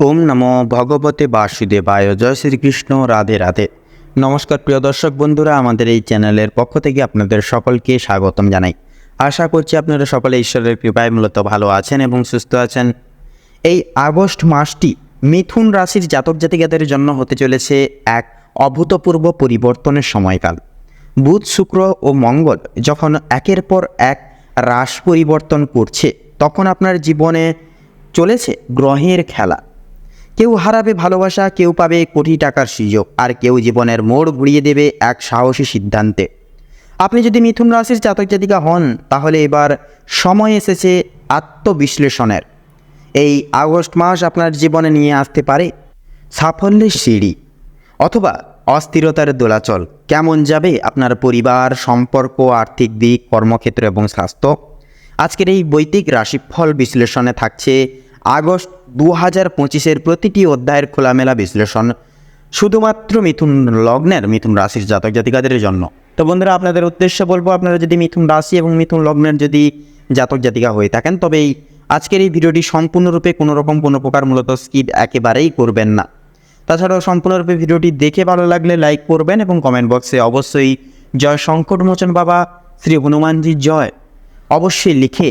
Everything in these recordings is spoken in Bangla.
ওম নমো ভগবতে বাসুদেবায়। জয় শ্রীকৃষ্ণ, রাধে রাধে। নমস্কার প্রিয় দর্শক বন্ধুরা, আমাদের এই চ্যানেলের পক্ষ থেকে আপনাদের সকলকে স্বাগতম জানাই। আশা করছি আপনারা সকলে ঈশ্বরের কৃপায় মূলত ভালো আছেন এবং সুস্থ আছেন। এই আগস্ট মাসটি মিথুন রাশির জাতক জাতিকাদের জন্য হতে চলেছে এক অভূতপূর্ব পরিবর্তনের সময়কাল। বুধ, শুক্র ও মঙ্গল যখন একের পর এক রাশ পরিবর্তন করছে, তখন আপনার জীবনে চলেছে গ্রহের খেলা। কেউ হারাবে ভালোবাসা, কেউ পাবে কোটি টাকার সুযোগ, আর কেউ জীবনের মোড় ঘুরিয়ে দেবে এক সাহসী সিদ্ধান্তে। আপনি যদি মিথুন রাশির জাতক জাতিকা হন, তাহলে এবার সময় এসেছে আত্মবিশ্লেষণের। এই আগস্ট মাস আপনার জীবনে নিয়ে আসতে পারে সাফল্যের সিঁড়ি, অথবা অস্থিরতার দোলাচল। কেমন যাবে আপনার পরিবার, সম্পর্ক, আর্থিক দিক, কর্মক্ষেত্র এবং স্বাস্থ্য? আজকের এই বৈদিক রাশিফল বিশ্লেষণে থাকছে আগস্ট দু হাজার পঁচিশের প্রতিটি অধ্যায়ের খোলামেলা বিশ্লেষণ শুধুমাত্র মিথুন লগ্নের মিথুন রাশির জাতক জাতিকাদের জন্য। তো বন্ধুরা, আপনাদের উদ্দেশ্যে বলব, আপনারা যদি মিথুন রাশি এবং মিথুন লগ্নের যদি জাতক জাতিকা হয়ে থাকেন, তবে এই আজকের এই ভিডিওটি সম্পূর্ণরূপে কোনো রকম কোনো প্রকার মূলত স্কিপ একেবারেই করবেন না। তাছাড়াও সম্পূর্ণরূপে ভিডিওটি দেখে ভালো লাগলে লাইক করবেন এবং কমেন্ট বক্সে অবশ্যই জয় সংকটমোচন বাবা, শ্রী হনুমানজি জয় অবশ্যই লিখে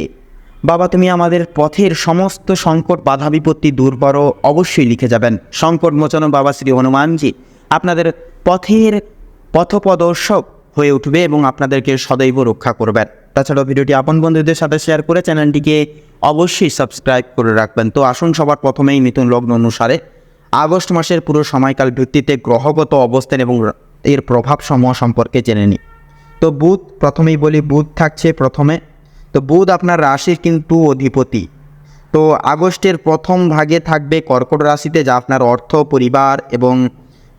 বাবা, তুমি আমাদের পথের সমস্ত সংকট, বাধা, বিপত্তি দূর করো, অবশ্যই লিখে যাবেন। সংকটমোচন বাবা শ্রী হনুমানজি, আপনাদের পথের পথপ্রদর্শক হয়ে উঠবে এবং আপনাদেরকে সদৈব রক্ষা করবেন। তাছাড়াও ভিডিওটি আপন বন্ধুদের সাথে শেয়ার করে চ্যানেলটিকে অবশ্যই সাবস্ক্রাইব করে রাখবেন। তো আসুন সবার প্রথমেই মিথুন লগ্ন অনুসারে। আগস্ট মাসের পুরো সময়কাল ভিত্তিতে গ্রহগত অবস্থান এবং এর প্রভাব সমূহ সম্পর্কে জেনে নিই। তো বুধ, প্রথমেই বলি বুধ থাকছে প্রথমে। তো বুধ আপনার রাশির কিন্তু অধিপতি। তো আগস্টের প্রথম ভাগে থাকবে কর্কট রাশিতে, যা আপনার অর্থ, পরিবার এবং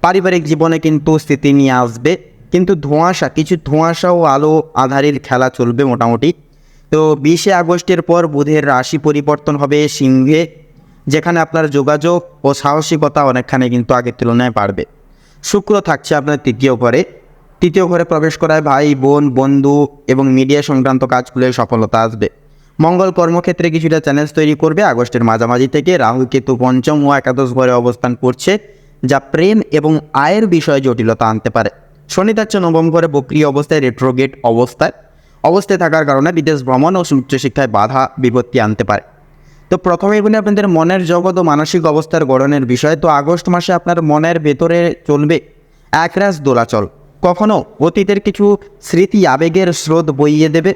পারিবারিক জীবনে কিন্তু স্থিতি নিয়ে আসবে। কিন্তু ধোঁয়াশা, কিছু ধোঁয়াশা ও আলো আধারের খেলা চলবে মোটামুটি। তো বিশে আগস্টের পর বুধের রাশি পরিবর্তন হবে সিংহে, যেখানে আপনার যোগাযোগ ও সাহসিকতা অনেকখানি কিন্তু আগের তুলনায় বাড়বে। শুক্র থাকছে আপনার তৃতীয় ঘরে তৃতীয় ঘরে প্রবেশ করায় ভাই, বোন, বন্ধু এবং মিডিয়া সংক্রান্ত কাজগুলোয় সফলতা আসবে। মঙ্গল কর্মক্ষেত্রে কিছুটা চ্যালেঞ্জ তৈরি করবে। আগস্টের মাঝামাঝি থেকে রাহু কেতু পঞ্চম ও একাদশ ঘরে অবস্থান করছে, যা প্রেম এবং আয়ের বিষয়ে জটিলতা আনতে পারে। শনি থাকছে নবম ঘরে বক্রিয় অবস্থায় রেট্রোগেট অবস্থায়। অবস্থায় থাকার কারণে বিদেশ ভ্রমণ ও উচ্চশিক্ষায় বাধা বিপত্তি আনতে পারে। তো প্রথমে এগুলি আপনাদের মনের জগৎ ও মানসিক অবস্থার গড়নের বিষয়। তো আগস্ট মাসে আপনার মনের ভেতরে চলবে একরাশ দোলাচল। কখনো অতীতের কিছু স্মৃতি, আবেগের স্রোত বইয়ে দেবে,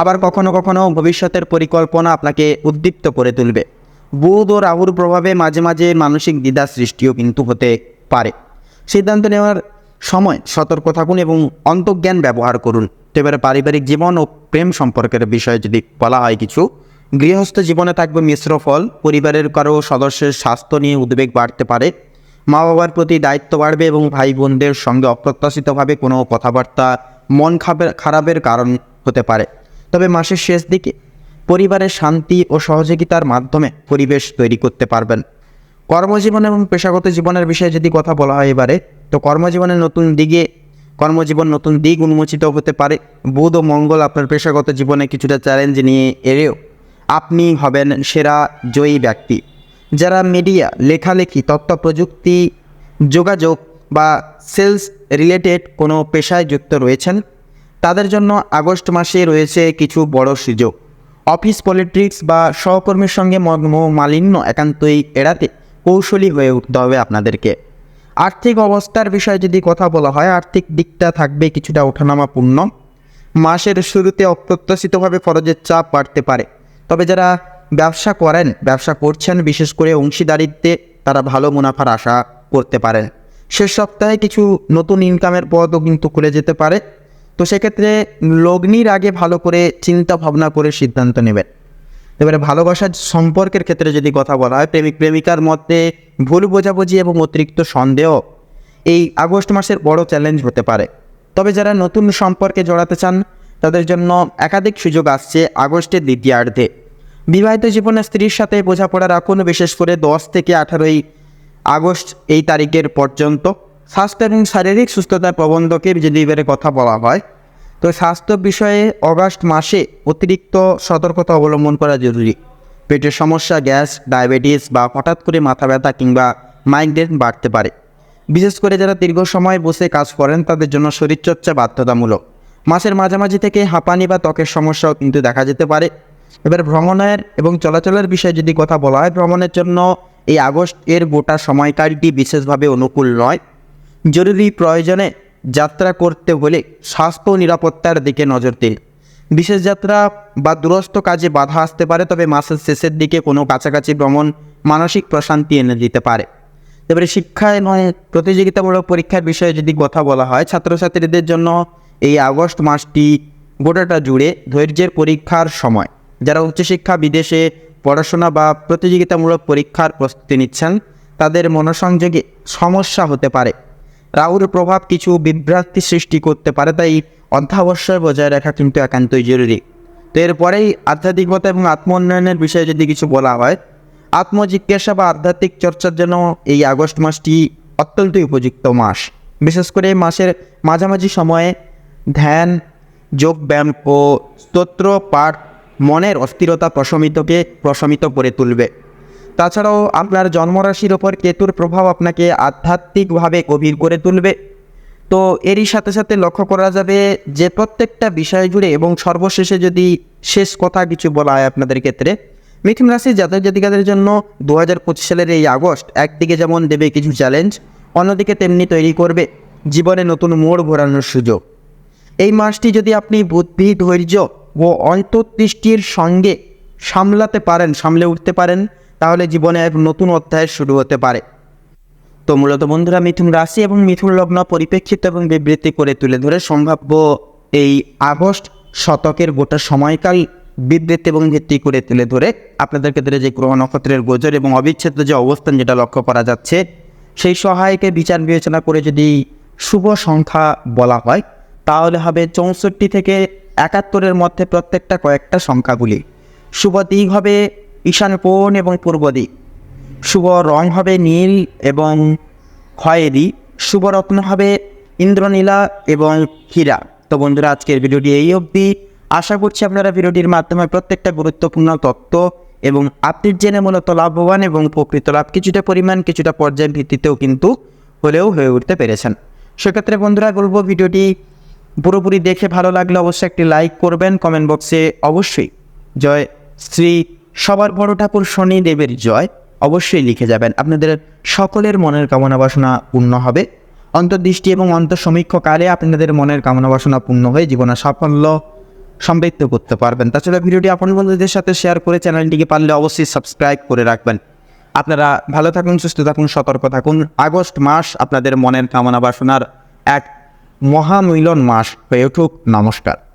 আবার কখনো কখনো ভবিষ্যতের পরিকল্পনা আপনাকে উদ্দীপ্ত করে তুলবে। বুধ ও রাহুর প্রভাবে মাঝে মাঝে মানসিক দ্বিধা সৃষ্টিও কিন্তু হতে পারে। সিদ্ধান্ত নেওয়ার সময় সতর্ক থাকুন এবং অন্তজ্ঞান ব্যবহার করুন। তো এবারে পারিবারিক জীবন ও প্রেম সম্পর্কের বিষয়ে যদি বলা হয় কিছু, গৃহস্থ জীবনে থাকবে মিশ্র ফল, পরিবারের কারও সদস্যের স্বাস্থ্য নিয়ে উদ্বেগ বাড়তে পারে মা বাবার প্রতি দায়িত্ব বাড়বে এবং ভাই বোনদের সঙ্গে অপ্রত্যাশিতভাবে কোনো কথাবার্তা মন খারাপের কারণ হতে পারে। তবে মাসের শেষ দিকে পরিবারের শান্তি ও সহযোগিতার মাধ্যমে পরিবেশ তৈরি করতে পারবেন। কর্মজীবন এবং পেশাগত জীবনের বিষয়ে যদি কথা বলা হয় এবারে, তো কর্মজীবনের নতুন দিকে, কর্মজীবন নতুন দিক উন্মোচিত হতে পারে। বুধ ও মঙ্গল আপনার পেশাগত জীবনে কিছুটা চ্যালেঞ্জ নিয়ে এলেও আপনি হবেন সেরা জয়ী ব্যক্তি। যারা মিডিয়া লেখালেখি তথ্য প্রযুক্তি যোগাযোগ বা সেলস রিলেটেড কোনো পেশায় যুক্ত রয়েছেন, তাদের জন্য আগস্ট মাসে রয়েছে কিছু বড় সুযোগ। অফিস পলিটিক্স বা সহকর্মীর সঙ্গে মালিন্য একান্তই এড়াতে কৌশলী হয়ে উঠতে হবে আপনাদেরকে। আর্থিক অবস্থার বিষয়ে যদি কথা বলা হয়, আর্থিক দিকটা থাকবে কিছুটা ওঠানামাপূর্ণ। মাসের শুরুতে অপ্রত্যাশিতভাবে খরচের চাপ বাড়তে পারে। তবে যারা ব্যবসা করেন, ব্যবসা করছেন, বিশেষ করে অংশীদারিত্বে তারা ভালো মুনাফার আশা করতে পারেন শেষ সপ্তাহে কিছু নতুন ইনকামের পথও কিন্তু খুলে যেতে পারে। তো সেক্ষেত্রে লগ্নির আগে ভালো করে চিন্তা ভাবনা করে সিদ্ধান্ত নেবেন। এবারে ভালোবাসার সম্পর্কের ক্ষেত্রে যদি কথা বলা হয়, প্রেমিক প্রেমিকার মধ্যে ভুল বোঝাবুঝি এবং অতিরিক্ত সন্দেহ এই আগস্ট মাসের বড় চ্যালেঞ্জ হতে পারে। তবে যারা নতুন সম্পর্কে জড়াতে চান, তাদের জন্য একাধিক সুযোগ আসছে আগস্টের দ্বিতীয়ার্ধে। বিবাহিত জীবনে স্ত্রীর সাথে বোঝাপড়া রাখুন, বিশেষ করে দশ থেকে আঠারোই আগস্ট এই তারিখের পর্যন্ত। স্বাস্থ্য এবং শারীরিক সুস্থতার প্রবন্ধকে যদি এবারে কথা বলা হয়। তো স্বাস্থ্য বিষয়ে অগাস্ট মাসে অতিরিক্ত সতর্কতা অবলম্বন করা জরুরি। পেটের সমস্যা, গ্যাস, ডায়াবেটিস বা হঠাৎ করে মাথা ব্যথা কিংবা মাইগ্রেন বাড়তে পারে। বিশেষ করে যারা দীর্ঘ সময় বসে কাজ করেন, তাদের জন্য শরীরচর্চা বাধ্যতামূলক। মাসের মাঝামাঝি থেকে হাঁপানি বা ত্বকের সমস্যাও কিন্তু দেখা যেতে পারে। এবার ভ্রমণের এবং চলাচলের বিষয়ে যদি কথা বলা হয়, ভ্রমণের জন্য এই আগস্ট এর গোটা সময়কালটি বিশেষভাবে অনুকূল নয়। জরুরি প্রয়োজনে যাত্রা করতে হলে স্বাস্থ্য নিরাপত্তার দিকে নজর দিন। বিশেষ যাত্রা বা দূরস্থ কাজে বাধা আসতে পারে, তবে মাসের শেষের দিকে কোনো কাছাকাছি ভ্রমণ মানসিক প্রশান্তি এনে দিতে পারে। এবারে শিক্ষায় নয়, প্রতিযোগিতামূলক পরীক্ষার বিষয়ে যদি কথা বলা হয়, ছাত্রছাত্রীদের জন্য এই আগস্ট মাসটি গোটাটা জুড়ে ধৈর্যের পরীক্ষার সময়। যারা উচ্চশিক্ষা, বিদেশে পড়াশোনা বা প্রতিযোগিতামূলক পরীক্ষার প্রস্তুতি নিচ্ছেন, তাদের মনোসংযোগে সমস্যা হতে পারে। রাহুর প্রভাব কিছু বিভ্রান্তি সৃষ্টি করতে পারে, তাই অধ্যাবশ্যই বজায় রাখা কিন্তু একান্তই জরুরি। তো এরপরেই আধ্যাত্মিকতা এবং আত্ম উন্নয়নের বিষয়ে যদি কিছু বলা হয়, আত্মজিজ্ঞাসা বা আধ্যাত্মিক চর্চার জন্য এই আগস্ট মাসটি অত্যন্তই উপযুক্ত মাস। বিশেষ করে এই মাসের মাঝামাঝি সময়ে ধ্যান যোগব্যায়াম ও স্তোত্র, পাঠ মনের অস্থিরতা প্রশমিতকে প্রশমিত করে তুলবে। তাছাড়াও আপনার জন্মরাশির ওপর কেতুর প্রভাব আপনাকে আধ্যাত্মিকভাবে গভীর করে তুলবে। তো এরই সাথে সাথে লক্ষ্য করা যাবে যে প্রত্যেকটা বিষয় জুড়ে এবং সর্বশেষে যদি শেষ কথা কিছু বলা হয় আপনাদের ক্ষেত্রে, মিথুন রাশির জাতক জাতিকাদের জন্য দু হাজার পঁচিশ সালের এই আগস্ট একদিকে যেমন দেবে কিছু চ্যালেঞ্জ অন্যদিকে তেমনি তৈরি করবে জীবনে নতুন মোড় ঘোরানোর সুযোগ। এই মাসটি যদি আপনি বুদ্ধি ধৈর্য ও অন্তর্দৃষ্টির সঙ্গে সামলাতে পারেন, সামলে উঠতে পারেন, তাহলে জীবনে এক নতুন অধ্যায় শুরু হতে পারে। তো মূলত বন্ধুরা, মিথুন রাশি এবং মিথুন লগ্ন পরিপ্রেক্ষিত এবং বিবৃতি করে তুলে ধরে সম্ভাব্য এই আগস্ট শতকের গোটা সময়কাল বিবৃতি এবং ভিত্তি করে তুলে ধরে আপনাদের ক্ষেত্রে যে গ্রহ নক্ষত্রের গোচর এবং অবিচ্ছেদ্য যে অবস্থান যেটা লক্ষ্য করা যাচ্ছে, সেই সহায়কে বিচার বিবেচনা করে যদি শুভ সংখ্যা বলা হয়, তাহলে হবে চৌষট্টি থেকে একাত্তরের মধ্যে প্রত্যেকটা কয়েকটা সংখ্যাগুলি। শুভ দিক হবে ঈশান কোণ এবং পূর্ব দিক। শুভ রং হবে নীল এবং খয়েরি শুভ রত্ন হবে ইন্দ্রনীলা এবং হীরা। তো বন্ধুরা, আজকের ভিডিওটি এই অবধি। আশা করছি আপনারা ভিডিওটির মাধ্যমে প্রত্যেকটা গুরুত্বপূর্ণ তত্ত্ব এবং আপডেট জেনে মূলত লাভবান এবং উপকৃত লাভ কিছুটা পরিমাণ, কিছুটা পর্যায়ের ভিত্তিতেও কিন্তু হলেও হয়ে উঠতে পেরেছেন। সেক্ষেত্রে বন্ধুরা, বলব ভিডিওটি পুরোপুরি দেখে ভালো লাগলে অবশ্যই একটি লাইক করবেন কমেন্ট বক্সে অবশ্যই জয় শ্রী সবার বড় ঠাকুর শনিদেবের জয় অবশ্যই লিখে যাবেন। আপনাদের সকলের মনের কামনা বাসনা পূর্ণ হবে। অন্তর্দৃষ্টি এবং অন্তঃসমীক্ষকালে আপনাদের মনের কামনা বাসনা পূর্ণ হয়ে জীবনে সাফল্য সমৃদ্ধ করতে পারবেন। তাছাড়া ভিডিওটি আপন বন্ধুদের সাথে শেয়ার করে চ্যানেলটিকে পারলে অবশ্যই সাবস্ক্রাইব করে রাখবেন। আপনারা ভালো থাকুন, সুস্থ থাকুন, সতর্ক থাকুন। আগস্ট মাস আপনাদের মনের কামনা বাসনার এক মহামিলন মাস হয়ে উঠুক। নমস্কার।